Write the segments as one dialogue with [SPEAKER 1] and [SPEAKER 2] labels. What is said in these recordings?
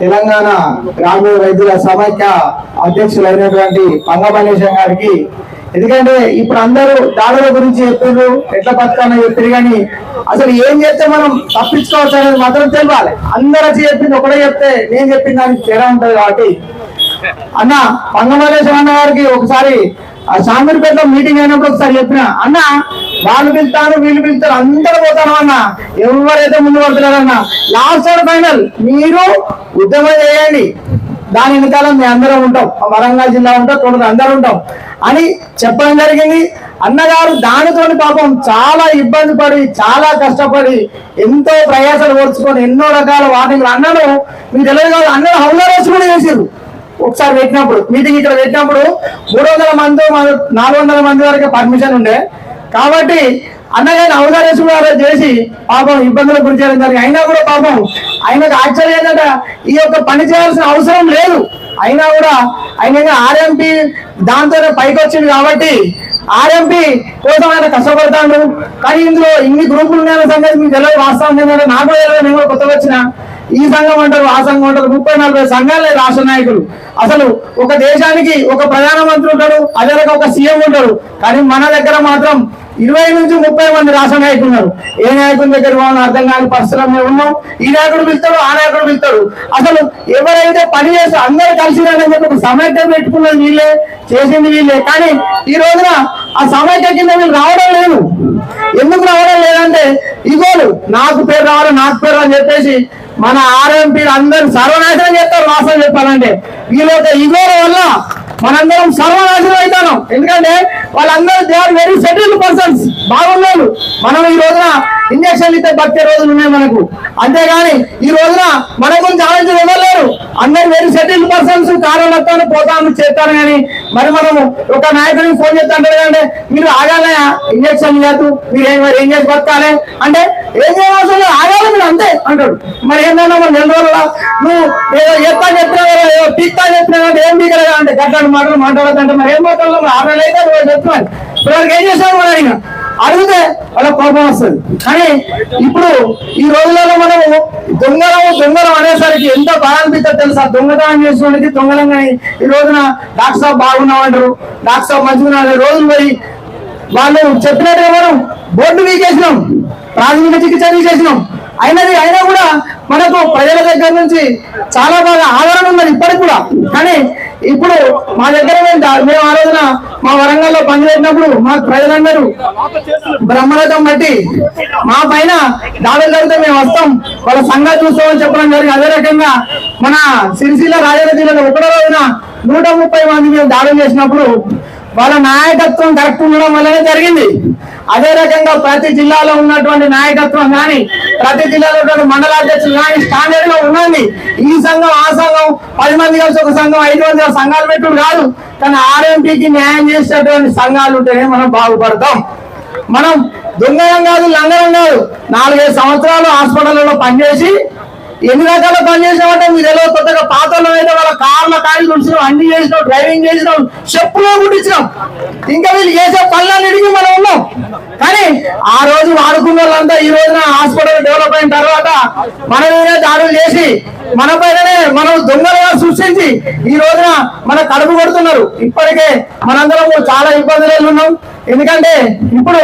[SPEAKER 1] తెలంగాణ గ్రామీణ వైద్యుల సమైక్య అధ్యక్షులైనటువంటి పంగమలేశం గారికి. ఎందుకంటే ఇప్పుడు అందరూ దాడుల గురించి చెప్పారు ఎట్లా బతకాలని చెప్పారు కానీ అసలు ఏం చేస్తే మనం తప్పించుకోవచ్చు అనేది మాత్రం తెలియాలి అందరూ చెప్పింది ఒకటే చెప్తే నేను చెప్పిన దానికి తేడా ఉంటది కాబట్టి. అన్న పంగమలేశం అన్న గారికి ఒకసారి ఆ శాంతిపేటలో మీటింగ్ అయినప్పుడు ఒకసారి చెప్పిన. అన్న వాళ్ళు పిలుతారు వీళ్ళు పిలుతారు అందరూ పోతారు అన్న. ఎవరైతే ముందు పడుతున్నారన్న లాస్ట్ అండ్ ఫైనల్ మీరు ఉద్యమం చేయండి. దాని వెనకాల మేము అందరం ఉంటాం. వరంగల్ జిల్లా ఉంటాం తోట అందరూ ఉంటాం. అని చెప్పడం జరిగింది. అన్నగారు దానితో పాపం చాలా ఇబ్బంది పడి చాలా కష్టపడి ఎంతో ప్రయాసాలు ఓర్చుకొని ఎన్నో రకాల వాటిని అన్నను మీకు తెలియదు కాదు అన్నను హౌలా కూడా చేసారు ఒకసారి పెట్టినప్పుడు మీటింగ్ ఇక్కడ పెట్టినప్పుడు మూడు వందల మంది నాలుగు వందల మంది వరకు పర్మిషన్ ఉండే. కాబట్టి అన్నగారిని అవగాహన చేసి పాపం ఇబ్బందులకు గురి చేయడం జరిగింది. అయినా కూడా పాపం ఆయనకు ఆశ్చర్యం ఏంటంటే ఈ యొక్క పని చేయాల్సిన అవసరం లేదు. అయినా కూడా ఆయన ఆర్ఎంపీ దాంతోనే పైకి వచ్చింది కాబట్టి ఆర్ఎంపీ కోసం ఆయన కష్టపడతాడు. కానీ ఇందులో ఇన్ని గ్రూపులు ఉన్నాయన్న సంగతి మీకు తెలియదు. వాస్తవం ఏంటంటే నాకు కూడా తెలియదు. నేను కొత్తగా వచ్చిన ఈ సంఘం అంటారు ఆ సంఘం అంటారు. ముప్పై నలభై సంఘాలే రాష్ట్ర నాయకులు. అసలు ఒక దేశానికి ఒక ప్రధానమంత్రి ఉంటాడు అదే ఒక సీఎం ఉంటాడు. కానీ మన దగ్గర మాత్రం ఇరవై నుంచి ముప్పై మంది రాష్ట్ర నాయకులు ఉన్నారు. ఏ నాయకుడి దగ్గర పోవాలని అర్థం కాని పరిశ్రమ మేము ఉన్నాం. ఈ నాయకుడు పిలుస్తాడు ఆ నాయకుడు పిలుస్తాడు. అసలు ఎవరైతే పని చేస్తే అందరూ కలిసి రాని చెప్పి ఒక సమైక్య పెట్టుకున్నది వీళ్ళే చేసింది వీళ్ళే. కానీ ఈ రోజున ఆ సమైక్య కింద వీళ్ళు రావడం లేదు. ఎందుకు రావడం లేదంటే ఇగోలు నాకు పేరు రావాలి నాకు పేరు అని చెప్పేసి మన ఆర్ఎంపీ అందరూ సర్వనాశనం చేస్తారు వాస్తవం చెప్పాలంటే. వీళ్ళ యొక్క ఇగోల వల్ల మనందరం సర్వనాశనం అవుతాను ఎందుకంటే వాళ్ళందరూ they are very settled persons. బాగున్నారు. మనం ఈ రోజున ఇంజక్షన్ ఇస్తే బతికే రోజులు ఉన్నాయి మనకు. అంతేగాని ఈ రోజున మన గురించి అందరు వెరీ సెటిల్ పర్సన్స్ కార్యాలతో పోతాను చేస్తాను కానీ మరి మనం ఒక నాయకుడికి ఫోన్ చేస్తాను అంటే మీరు ఆగాలయా ఇంజక్షన్ లేదు మీరు ఏం ఏం చేసి బతకాలి అంటే ఏం చేయవలసిన ఆగాలి మీరు అంతే అంటాడు. మరి ఏంటన్నా మరి నెల రోజుల నువ్వు ఏదో ఎత్తా చెప్పినా కదా, ఏదో పీక్తా చెప్పినా కదా, ఏం పీకలేదా అంటే గట్లాంటి మాటలు మాట్లాడదంటే మరి ఏం మాట్లాడదు మరి ఆరు నెలలు అయితే చెప్తున్నాను ఇప్పుడు వాడికి ఏం చేస్తాను మరి ఆయన? అడిగితే వాళ్ళ కోపం వస్తుంది. కానీ ఇప్పుడు ఈ రోజులలో మనము దొంగలం దొంగలం అనేసరికి ఎంతో బాగా అనిపిస్తుంది తెలుసా? దొంగతనం చేసుకోవడానికి దొంగలం కానీ ఈ రోజున డాక్టర్ సాబ్ బాగున్నాం అంటారు. డాక్టర్ సాబ్ మంచిగా రోజులు పోయి వాళ్ళు చెప్పినట్టుగా మనం బోర్డు వీకేసినాం ప్రాథమిక చికిత్స తీసేసినాం. అయినది అయినా కూడా మనకు ప్రజల దగ్గర నుంచి చాలా బాగా ఆదరణ ఉన్నది ఇప్పటికి కూడా. కానీ ఇప్పుడు మా దగ్గర మేము ఆ రోజున మా వరంగల్లో పనిచేసినప్పుడు మా ప్రజలందరూ బ్రహ్మరథం బట్టి మా పైన దాడులు జరిగితే మేము వస్తాం వాళ్ళ సంఘాలు చూస్తామని చెప్పడం జరిగింది. అదే రకంగా మన సిరిసిల్ల రాజన్న జిల్లాలో ఒకటో రోజున నూట ముప్పై మంది మేము దాడులు చేసినప్పుడు వాళ్ళ నాయకత్వం కరెక్ట్ ఉండడం వల్లనే జరిగింది. అదే రకంగా ప్రతి జిల్లాలో ఉన్నటువంటి నాయకత్వం కానీ ప్రతి జిల్లాలో ఉన్నటువంటి మండలాధ్యక్షులు కానీ స్టాండర్డ్గా ఉన్నది ఈ సంఘం ఆ సంఘం పది మంది కలిసి ఒక సంఘం ఐదు మంది సంఘాలు పెట్టుడు కాదు. కానీ ఆర్ఎంపీకి న్యాయం చేసేటువంటి సంఘాలు ఉంటేనే మనం బాగుపడతాం. మనం దొంగలం కాదు లంగరం కాదు. నాలుగైదు సంవత్సరాలు హాస్పిటల్లో పనిచేసి ఎన్ని రకాల పనిచేసామంటే మీరు? ఎలా కొత్తగా పాత్రలో కార్ల కాయలు తుడిచినాం అన్ని చేసినాం డ్రైవింగ్ చేసినాం చెప్పులో కుట్టించినాం ఇంకా వీళ్ళు చేసే పనులన్నిటికీ మనం ఉన్నాం. కానీ ఆ రోజు వాడుకున్న వాళ్ళంతా ఈ రోజున హాస్పిటల్ డెవలప్ అయిన తర్వాత మన దాడులు చేసి మన పైననే మనం దొంగలుగా సృష్టించి ఈ రోజున మన కడుపు కొడుతున్నారు. ఇప్పటికే మనందరం చాలా ఇబ్బందులు ఉన్నాం. ఎందుకంటే ఇప్పుడు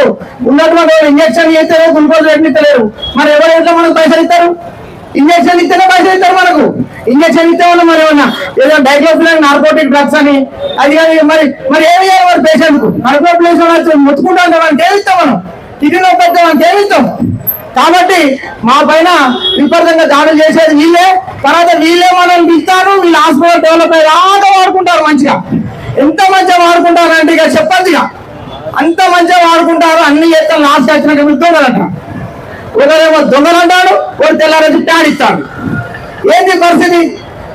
[SPEAKER 1] ఉన్నటువంటి ఇంజక్షన్ చేస్తారు గ్లూకోజ్ పెట్టిస్తలేరు మరి ఎవరు ఇంట్లో మనకు పైసలు ఇస్తారు? ఇంజక్షన్ ఇస్తేనే పైసలు ఇస్తారు మనకు. ఇంజక్షన్ ఇస్తే వాళ్ళు మరి ఏమన్నా ఏదో డైక్లోఫిలాన్ నార్కోటిక్ డ్రగ్స్ అని అది కానీ మరి మరి ఏమి చేయాలి మరి పేషెంట్కు నార్కోటిక్ ముట్టుకుంటా అంటే మనం తేలిస్తాం మనం. కిడ్నీలో పెద్ద మనం తేలిస్తాం. కాబట్టి మా పైన విపరీతంగా దాడులు చేసేది వీళ్ళే. తర్వాత వీళ్ళే మనం ఇస్తారు వీళ్ళు హాస్పిటల్ డెవలప్ అయ్యేలాగా వాడుకుంటారు మంచిగా. ఎంత మంచిగా వాడుకుంటారు అంటే ఇక చెప్పద్దు ఇక. అంత మంచిగా వాడుకుంటారు అన్ని చేస్తాం లాస్ట్ వచ్చినాక మీరు ఒకరేమో దొంగలు అంటాడు ఒకటి తెల్లారేసి టాడిస్తాడు ఏంది పరిస్థితి?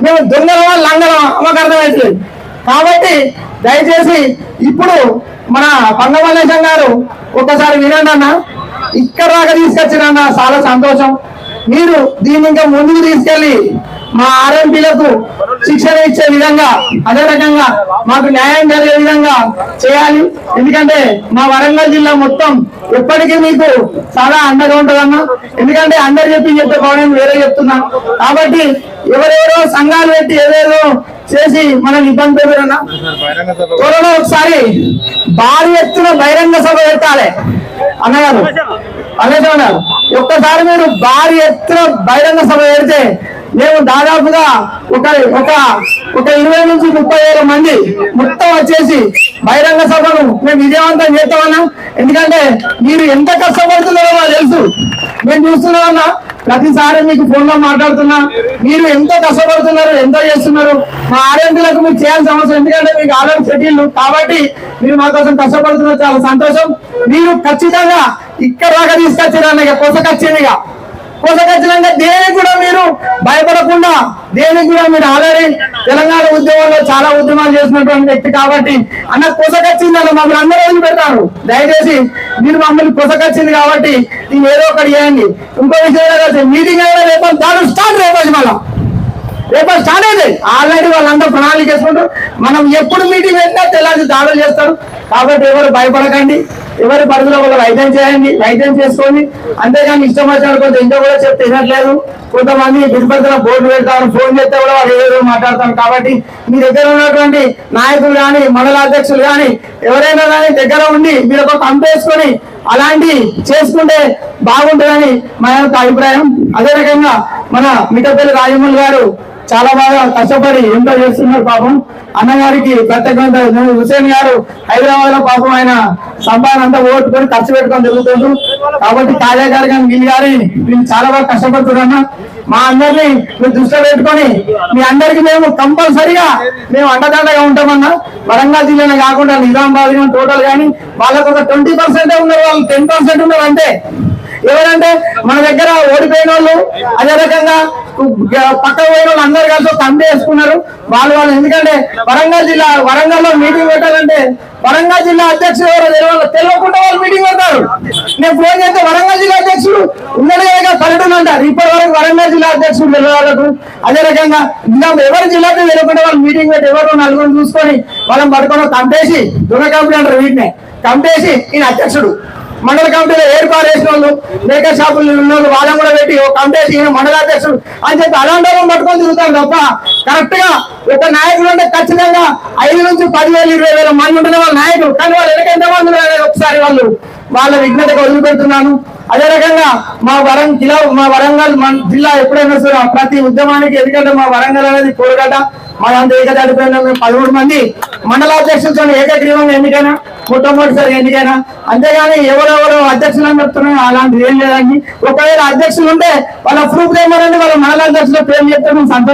[SPEAKER 1] మేము దొంగలమా లంగలమా? మాకు అర్థమవుతుంది కాబట్టి దయచేసి ఇప్పుడు మన పంగమల్లేశం గారు ఒకసారి వినండి అన్న. ఇక్కడ దాకా తీసుకొచ్చిన చాలా సంతోషం. మీరు దీన్ని ఇంకా ముందుకు తీసుకెళ్ళి మా ఆర్ఎంపీలకు శిక్షణ ఇచ్చే విధంగా అదే రకంగా మాకు న్యాయం జరిగే విధంగా చేయాలి. ఎందుకంటే మా వరంగల్ జిల్లా మొత్తం ఎప్పటికీ మీకు చాలా అండగా ఉంటుందన్నా. ఎందుకంటే అందరు చెప్పి చెప్పే కోణం వేరే చెప్తున్నా. కాబట్టి ఎవరెవరో సంఘాలు పెట్టి ఏదేదో చేసి మనల్ని ఇబ్బంది పెట్టారన్నా. త్వరలో ఒకసారి భారీ ఎత్తున బహిరంగ సభ పెట్టాలి. అన్నగారు అన్నగారు ఒక్కసారి మీరు భారీ ఎత్తున బహిరంగ సభ పెడితే మేము దాదాపుగా ఒక ఒక ఒక ఇరవై నుంచి ముప్పై వేల మంది మొత్తం వచ్చేసి బహిరంగ సభను మేము విజయవంతం చేస్తామన్నా. ఎందుకంటే మీరు ఎంత కష్టపడుతున్నారో మాకు తెలుసు. మేము చూస్తున్నామన్నా ప్రతిసారి మీకు ఫోన్లో మాట్లాడుతున్నా. మీరు ఎంత కష్టపడుతున్నారు ఎంత చేస్తున్నారు మా ఆరోగ్యులకు మీరు చేయాల్సిన అవసరం. ఎందుకంటే మీకు ఆల్రెడీ షెడ్యూల్ కాబట్టి మీరు మా కోసం కష్టపడుతున్నారు. చాలా సంతోషం. మీరు ఖచ్చితంగా ఇక్కడ దాకా తీసుకొచ్చారన్న పొసకొచ్చిందిగా పొసకొచ్చినాక దేనికి కూడా మీరు భయపడకుండా దేనికి కూడా మీరు ఆల్రెడీ తెలంగాణ ఉద్యమంలో చాలా ఉద్యమాలు చేసినటువంటి వ్యక్తి కాబట్టి అన్న కొసకొచ్చింది అన్న మమ్మల్ని అందరూ వదిలి పెడతారు దయచేసి మీరు మమ్మల్ని కొసకొచ్చింది కాబట్టి దీన్ని ఏదో ఒకటి చేయండి. ఇంకో విషయం మీటింగ్ అయినా రేపు దాని స్టార్ట్ రేపు మళ్ళా. రేపు స్టార్ట్ అయింది. ఆల్రెడీ వాళ్ళందరూ ప్రణాళిక చేసుకుంటారు మనం ఎప్పుడు మీటింగ్ పెట్టినా తెల్లారి దాడులు చేస్తారు. కాబట్టి ఎవరు భయపడకండి. ఎవరి పరిధిలో వాళ్ళు వైద్యం చేయండి వైద్యం చేసుకొని అంతేగాని ఇష్టం వచ్చిన కొంత ఇంట్లో కూడా చెప్తే తినట్లేదు కొంతమంది తిరుపతిలో బోర్డు పెడతారు ఫోన్ చేస్తే కూడా వాళ్ళు ఏదో మాట్లాడతారు కాబట్టి మీ దగ్గర ఉన్నటువంటి నాయకులు కానీ మండల అధ్యక్షులు కానీ ఎవరైనా కానీ దగ్గర ఉండి మీరు ఒక పంపేసుకొని అలాంటి చేసుకుంటే బాగుంటుందని మా యొక్క అభిప్రాయం. అదే రకంగా మన మిఠపల్లి రాజమౌళి గారు చాలా బాగా కష్టపడి ఎంతో చేస్తున్నారు పాపం? అన్నగారికి ప్రత్యేకంగా హుసేన్ గారు హైదరాబాద్లో పాపం ఆయన సంపాదన అంతా ఓటుకొని ఖర్చు పెట్టుకొని తిరుగుతుండ్రు. కాబట్టి కార్యకారి కానీ వీళ్ళు గారి మేము చాలా బాగా కష్టపడుతున్నా మా అందరినీ మీరు దృష్టిలో పెట్టుకొని మీ అందరికి మేము కంపల్సరిగా మేము అండదండగా ఉంటామన్నా వరంగల్ జిల్లానే కాకుండా నిజామాబాద్ కానీ టోటల్ కానీ వాళ్ళకు ఒక ట్వంటీ పర్సెంట్ ఉన్నారు వాళ్ళు టెన్ పర్సెంట్ ఉన్నారు అంటే ఎవరంటే మన దగ్గర ఓడిపోయిన వాళ్ళు. అదే రకంగా పక్క పోయిన వాళ్ళు అందరు కలిసి తండ్రి వేసుకున్నారు. వాళ్ళు వాళ్ళు ఎందుకంటే వరంగల్ జిల్లా వరంగల్లో మీటింగ్ పెట్టాలంటే వరంగల్ జిల్లా అధ్యక్షుడు ఎవరో తెలియదు తెలియకుండా వాళ్ళు మీటింగ్ పెడతారు. నేను ఫోన్ చేస్తే వరంగల్ జిల్లా అధ్యక్షుడు ఉన్నది కదా పల్లెటూరు అంటారు. ఇప్పటి వరకు వరంగల్ జిల్లా అధ్యక్షుడు తెలియదు అదే రకంగా ఇంకా ఎవరి జిల్లాకి తెలియకుండా వాళ్ళు మీటింగ్ పెట్టి ఎవరు నలుగురు చూసుకొని వాళ్ళని పడుకొని కంపేసి దుర్గ కంపెనీ అంటారు వీటినే. కంపేసి ఈయన అధ్యక్షుడు. మండల కమిటీలో ఏర్పాటు చేసిన వాళ్ళు మేకర్ షాపులు ఉన్న వాళ్ళని కూడా పెట్టి ఒక కమిటీ ఈయన మండల అధ్యక్షుడు. అని చెప్పి అలాంటి పట్టుకొని తిరుగుతారు తప్ప కరెక్ట్గా ఒక నాయకుడు అంటే ఖచ్చితంగా ఐదు నుంచి పదివేలు ఇరవై వేల మంది ఉంటున్న వాళ్ళ నాయకుడు కానీ వాళ్ళు వెనక ఎంత మంది ఉన్నారు? ఒకసారి వాళ్ళు వాళ్ళ విఘ్నతకు వదిలిపెడుతున్నాను అదే రకంగా మా వరం జిల్లా మా వరంగల్ మన జిల్లా ఎప్పుడైనా సరే ప్రతి ఉద్యమానికి ఎందుకంటే మా వరంగల్ అనేది కోరగడ్డ మా అంత ఏకదాటిపోయిన మేము పదమూడు మంది మండలాధ్యక్షులతో ఏకగ్రీవంగా ఎన్నికైనా మొట్టమొదటిసారి ఎన్నికైనా. అంతేగాని ఎవరెవరు అధ్యక్షులు అని చెప్తున్నా అలాంటిది ఏం లేదండి. ఒకవేళ అధ్యక్షులు ఉంటే వాళ్ళ ప్రూఫ్ ఏమనండి? వాళ్ళ మండలాధ్యక్షులు పేరు చెప్తే మేము సంతోషం